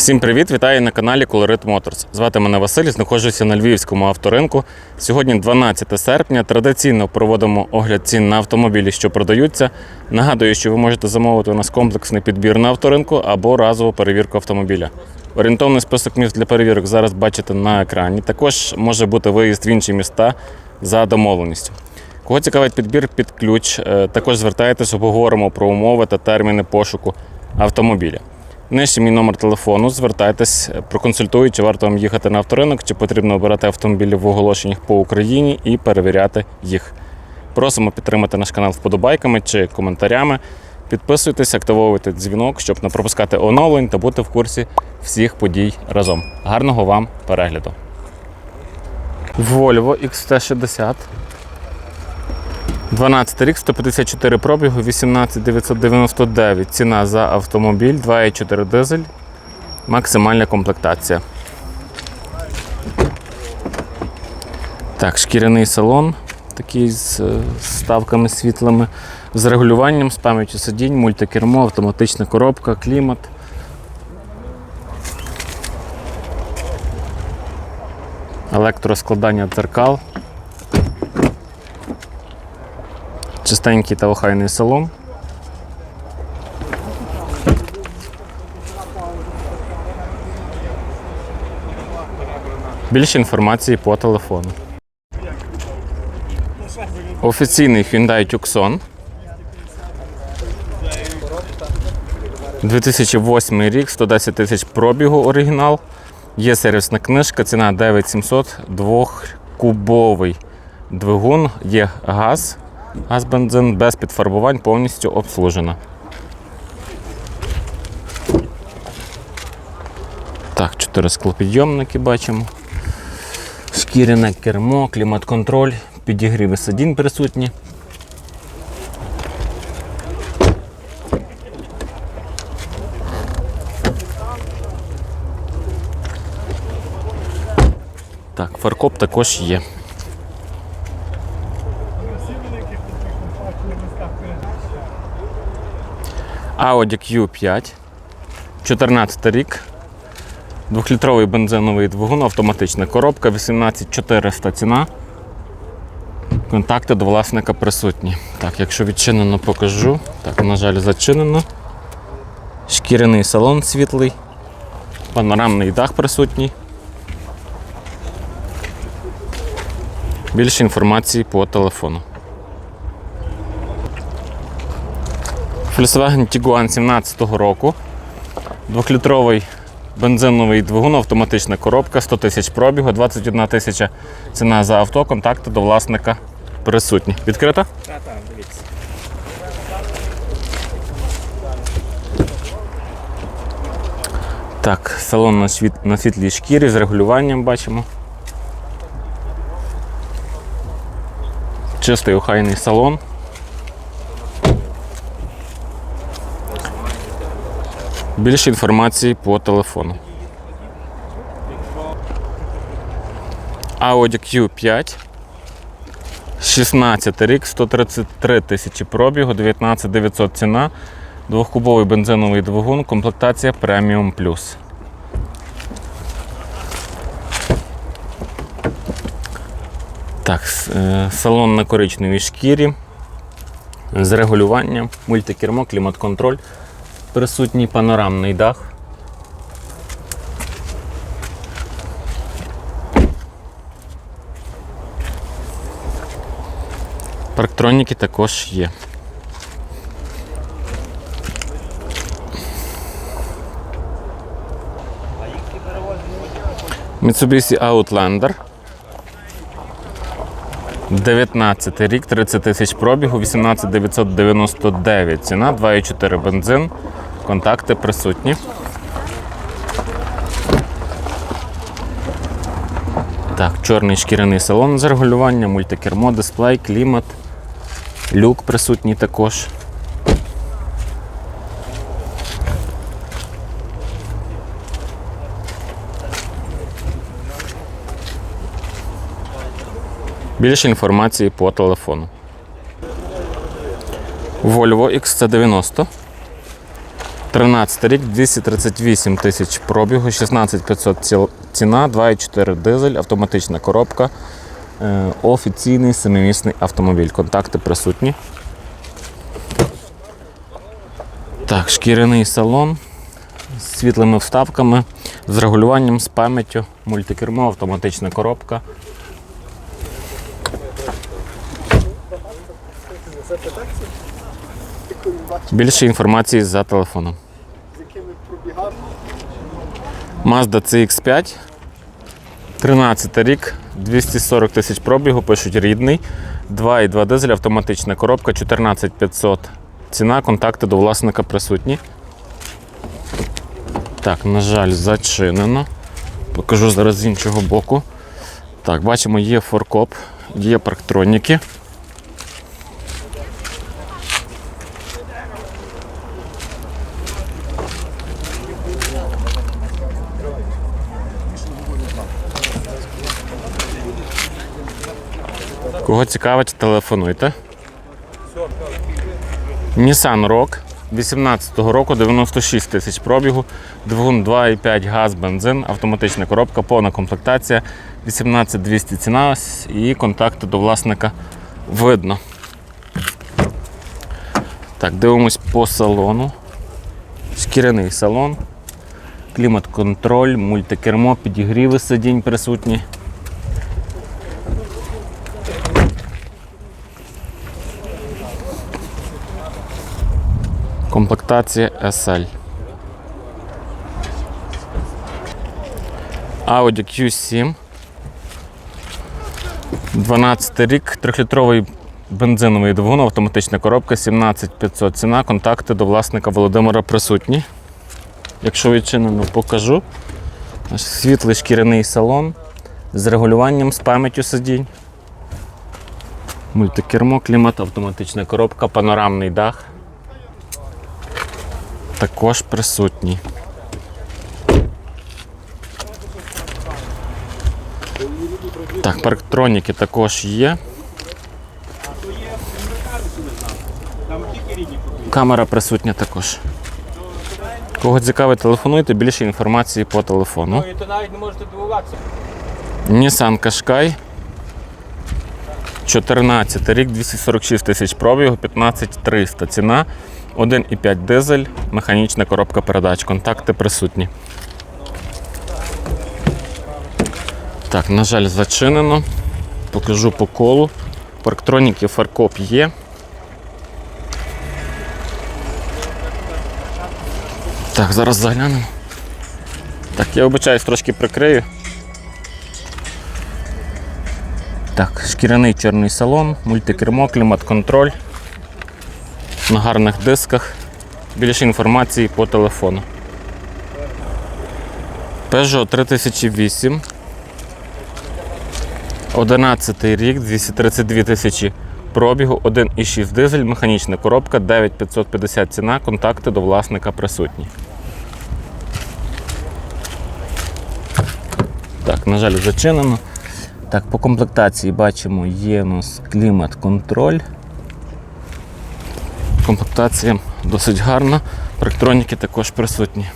Всім привіт! Вітаю на каналі Colorit Motors. Звати мене Василь, знаходжуся на Львівському авторинку. Сьогодні 12 серпня. Традиційно проводимо огляд цін на автомобілі, що продаються. Нагадую, що ви можете замовити у нас комплексний підбір на авторинку або разову перевірку автомобіля. Орієнтовний список міст для перевірок зараз бачите на екрані. Також може бути виїзд в інші міста за домовленістю. Кого цікавить підбір під ключ, е, також звертайтеся, обговоримо про умови та терміни пошуку автомобіля. Нижче мій номер телефону. Звертайтесь, проконсультую, чи варто вам їхати на авторинок, чи потрібно обирати автомобілі в оголошеннях по Україні і перевіряти їх. Просимо підтримати наш канал вподобайками чи коментарями. Підписуйтесь, активовуйте дзвінок, щоб не пропускати оновлень та бути в курсі всіх подій разом. Гарного вам перегляду! Volvo XT60. 12 рік, 154 пробігу, 18999. Ціна за автомобіль, 2,4 дизель, максимальна комплектація. Так, шкіряний салон, такий з е, ставками світлими, з регулюванням, з пам'яттю сидінь, мультикермо, автоматична коробка, клімат. Електроскладання дзеркал. Чистенький та охайний салон. Більше інформації по телефону. Офіційний Hyundai Tucson. 2008 рік, 110 тисяч пробігу оригінал. Є сервісна книжка, ціна 9700, двохкубовий двигун, є газ, газ бензин без підфарбувань, повністю обслужена. Так, чотири склопідйомники бачимо. Шкіряне кермо, клімат-контроль, підігріви сидінь присутні. Так, фаркоп також є. Audi Q5, 14 рік. Двохлітровий бензиновий двигун, автоматична коробка, 18400 ціна. Контакти до власника присутні. Так, якщо відчинено, покажу. Так, на жаль, зачинено. Шкіряний салон світлий, панорамний дах присутній. Більше інформації по телефону. Volkswagen Tiguan 17-го року. Двохлітровий бензиновий двигун, автоматична коробка, 100 тисяч пробігу, 21 тисяча ціна за авто, контакти до власника присутні. Відкрита? Так, так, дивіться. Так, салон на, світ, на світлій шкірі з регулюванням бачимо. Чистий охайний салон. Більше інформації по телефону. Audi Q5. 16 рік, 133 тисячі пробігу, 19 900 ціна. Двохкубовий бензиновий двигун, комплектація Premium Plus. Так, е, салон на коричневій шкірі з регулюванням, мультикермо, клімат-контроль, присутній панорамний дах. Парктроніки також є. Mitsubishi Outlander. 19 рік, 30 тисяч пробігу, 18 999 ціна, 2,4 бензин. Контакти присутні. Так, чорний шкіряний салон з регулюванням, мультикермо, дисплей, клімат, люк присутній також. Більше інформації по телефону. Volvo XC90. 13 рік, 238 тисяч пробігу, 16500 ціна, 2,4 дизель, автоматична коробка. Е, Офіційний семимісний автомобіль. Контакти присутні. Так, шкіряний салон з світлими вставками, з регулюванням, з пам'яттю, мультикермо, автоматична коробка. Більше інформації за телефоном. Mazda CX5. 13 рік, 240 тисяч пробігу, пишуть рідний. 2,2 дизель, автоматична коробка, 14500 ціна, контакти до власника присутні. Так, на жаль, зачинено. Покажу зараз з іншого боку. Так, бачимо, є форкоп, є парктроніки. Кого цікавить, телефонуйте. Nissan Rogue 18-го року 96 тисяч пробігу, двигун 2,5 газ, бензин, автоматична коробка, повна комплектація, 18200 ціна і контакти до власника видно. Так, дивимось по салону. Шкіряний салон, клімат-контроль, мультикермо, підігріви сидінь присутні. Комплектація SL. Audi Q7. 12 рік, 3-літровий бензиновий двигун, автоматична коробка, 17500 ціна, контакти до власника Володимира присутні. Якщо відчинено, покажу. Світлий шкіряний салон з регулюванням, з пам'яттю сидінь. Мультикермо, клімат, автоматична коробка, панорамний дах також присутній. Так, парктроніки також є. Камера присутня також. Кого цікавить, телефонуйте, більше інформації по телефону. Ну, і то навіть не можете дивуватися. Nissan Qashqai. 14 рік, 246 тисяч пробігу, 15300 ціна, 1,5 дизель, механічна коробка передач. Контакти присутні. Так, на жаль, зачинено. Покажу по колу. Парктроніки фаркоп є. Так, зараз заглянемо. Так, я вибачаюсь, трошки прикрию. Так, шкіряний чорний салон, мультикермо, клімат-контроль на гарних дисках. Більше інформації по телефону. Peugeot 3008. 11 рік, 232 тисячі пробігу, 1,6 дизель, механічна коробка, 9550 ціна, контакти до власника присутні. Так, на жаль, зачинено. Так, по комплектації бачимо, є у нас клімат-контроль. Комплектація досить гарна. Парктроніки також присутні.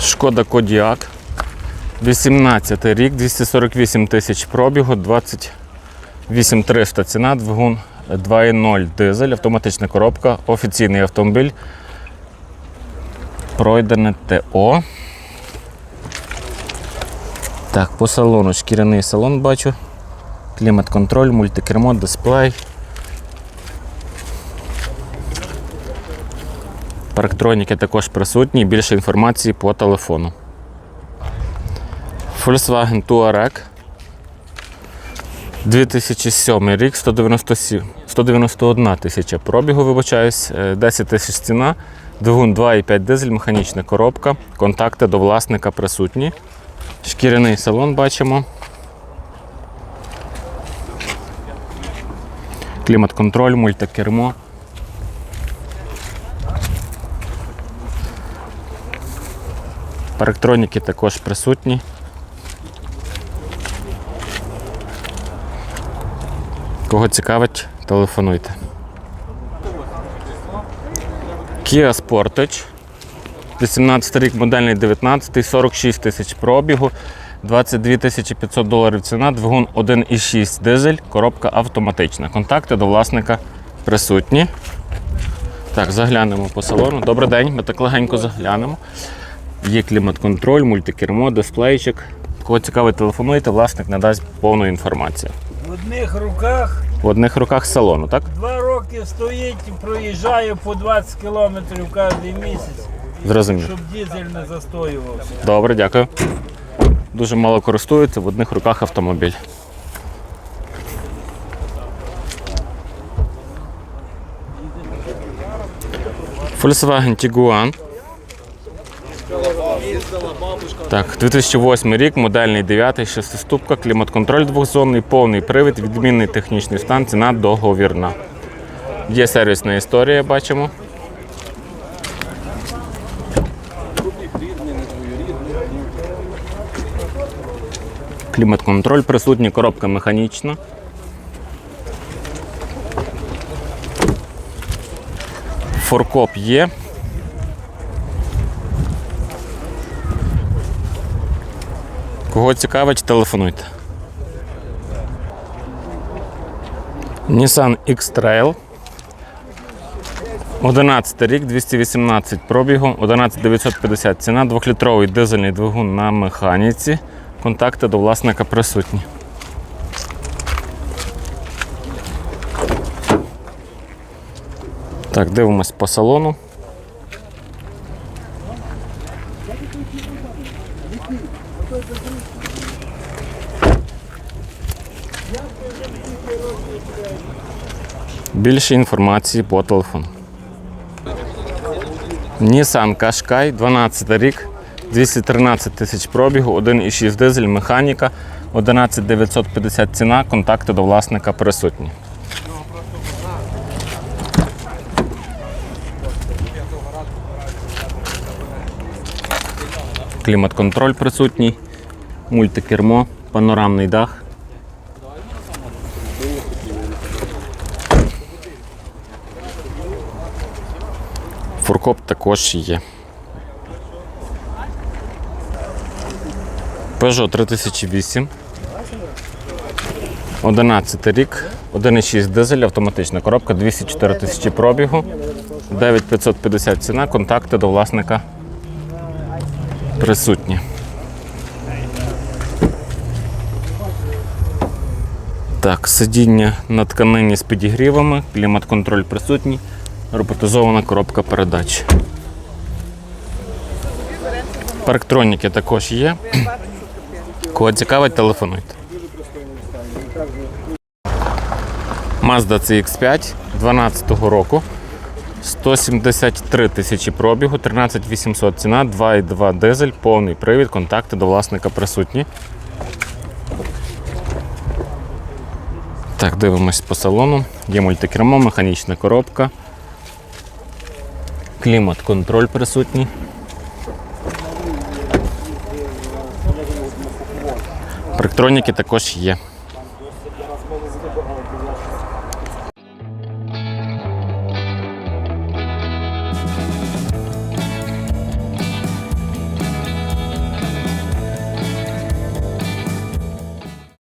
Шкода Кодіак. 18 рік, 248 тисяч пробігу, 28 300 ціна, двигун 2.0 дизель, автоматична коробка, офіційний автомобіль. Пройдене ТО. Так, по салону шкіряний салон бачу. Клімат-контроль, мультикермо, дисплей. Парктроніки також присутні, більше інформації по телефону. Volkswagen Touareg. 2007 рік, 197, 191 тисяча пробігу, вибачаюсь, е, 10 тисяч ціна, двигун 2,5 дизель, механічна коробка, контакти до власника присутні. Шкіряний салон бачимо. клімат-контроль, мультикермо. Парктроніки також присутні. Кого цікавить, телефонуйте. Kia Sportage. 18 рік модельний 19, 46 тисяч пробігу. 22 500 доларів ціна, двигун 1,6 дизель, коробка автоматична. Контакти до власника присутні. Так, заглянемо по салону. Добрий день, ми так легенько заглянемо. Є клімат-контроль, мультикермо, дисплейчик. Кого цікавить, телефонуйте, власник надасть повну інформацію. В одних руках В одних руках салону, так? два роки стоїть і проїжджає по 20 кілометрів кожен місяць, Зрозумів. щоб дизель не застоювався. Добре, дякую. Дуже мало користуються в одних руках автомобіль. Volkswagen Tiguan. Так, 2008 рік, модельний 9, шестиступка, клімат-контроль двохзонний, повний привід, відмінний технічний стан, ціна договірна. Є сервісна історія, бачимо. Клімат-контроль присутній, коробка механічна. Форкоп є. Кого цікавить, телефонуйте. Nissan X-Trail. 11 рік, 218 пробігу, 11950 ціна, 2-літровий дизельний двигун на механіці. Контакти до власника присутні. Так, дивимось по салону. Більше інформації по телефону. Nissan Qashqai, 12 рік, 213 тисяч пробігу, 1,6 дизель, механіка, 11 950 ціна, контакти до власника присутні. Клімат-контроль присутній, мультикермо, панорамний дах. Фуркоп також є. Peugeot 3008. 11 рік, 1,6 дизель, автоматична коробка, 204 тисячі пробігу, 9550 ціна, контакти до власника присутні. Так, сидіння на тканині з підігрівами, клімат-контроль присутній, роботизована коробка передач. Парктроніки також є. Кого цікавить, телефонуйте. Mazda CX5 12 року. 173 тисячі пробігу, 13 800 ціна, 2,2 дизель, повний привід, контакти до власника присутні. Так, дивимось по салону. Є мультикермо, механічна коробка. Клімат-контроль присутній. Парктроніки також є.